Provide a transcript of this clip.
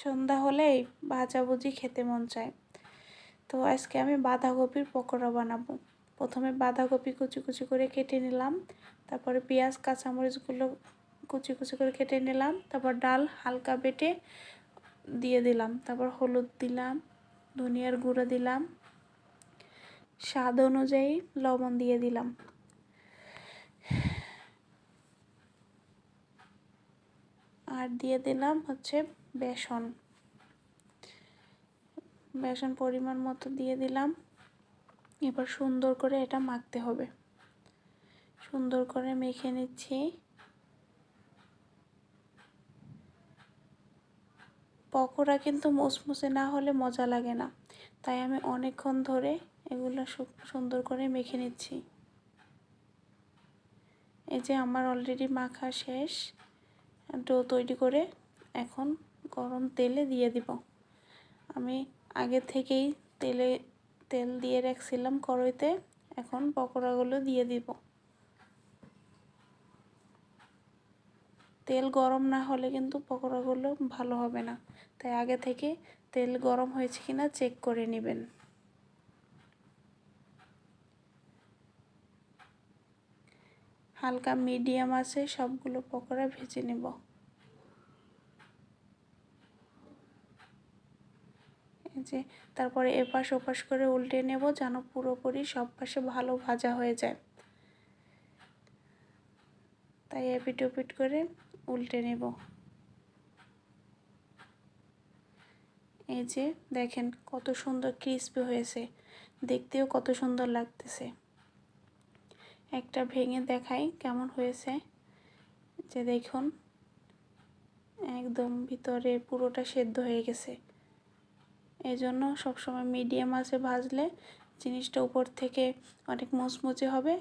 সন্ধ্যা হলেই ভাজাভুজি খেতে মন চায়। তো আজকে আমি বাঁধাকপির পকোড়া বানাবো। প্রথমে বাঁধাকপি কুচি কুচি করে কেটে নিলাম, তারপরে পেঁয়াজ, কাঁচামরিচগুলো কুচি কুচি করে কেটে নিলাম, তারপর ডাল হালকা বেটে দিয়ে দিলাম, তারপর হলুদ দিলাম, ধনিয়ার গুঁড়ো দিলাম, স্বাদ অনুযায়ী লবণ দিয়ে দিলাম। আর দিয়ে দিলাম হচ্ছে বেসন। বেসন পরিমাণ মতো দিয়ে দিলাম। এবার সুন্দর করে এটা মাখতে হবে। সুন্দর করে মেখে নিচ্ছি। পকোড়া কিন্তু মুসমুসে না হলে মজা লাগে না। তাই আমি অনেকক্ষণ ধরে এগুলো সুন্দর করে মেখে নিচ্ছি। এই যে আমার অলরেডি মাখা শেষ। ডো তৈরি করে এখন গরম তেলে দিয়ে দিব। আমি আগে থেকেই তেলে, তেল দিয়ে রাখছিলাম কড়াইতে, এখন পকোড়াগুলো দিয়ে দিব। তেল গরম না হলে কিন্তু পকোড়াগুলো ভালো হবে না। তাই আগে থেকে তেল গরম হয়েছে কিনা চেক করে নেবেন। হালকা মিডিয়াম আছে, সবগুলো পকোড়া ভেজে নেব। যে তারপরে এপাশ ওপাশ করে উল্টে নেব যেন পুরোপুরি সব পাশে ভালো ভাজা হয়ে যায়। তাই এপিট ওপিট করে উল্টে নেব। এই যে দেখেন কত সুন্দর ক্রিসপি হয়েছে। দেখতেও কত সুন্দর লাগতেছে। একটা ভেঙে দেখাই কেমন হয়েছে। যে দেখুন, একদম ভিতরে পুরোটা সেদ্ধ হয়ে গেছে। এই জন্য সবসময় মিডিয়াম আছে ভাজলে জিনিসটা উপর থেকে অনেক মুচমুচে হবে।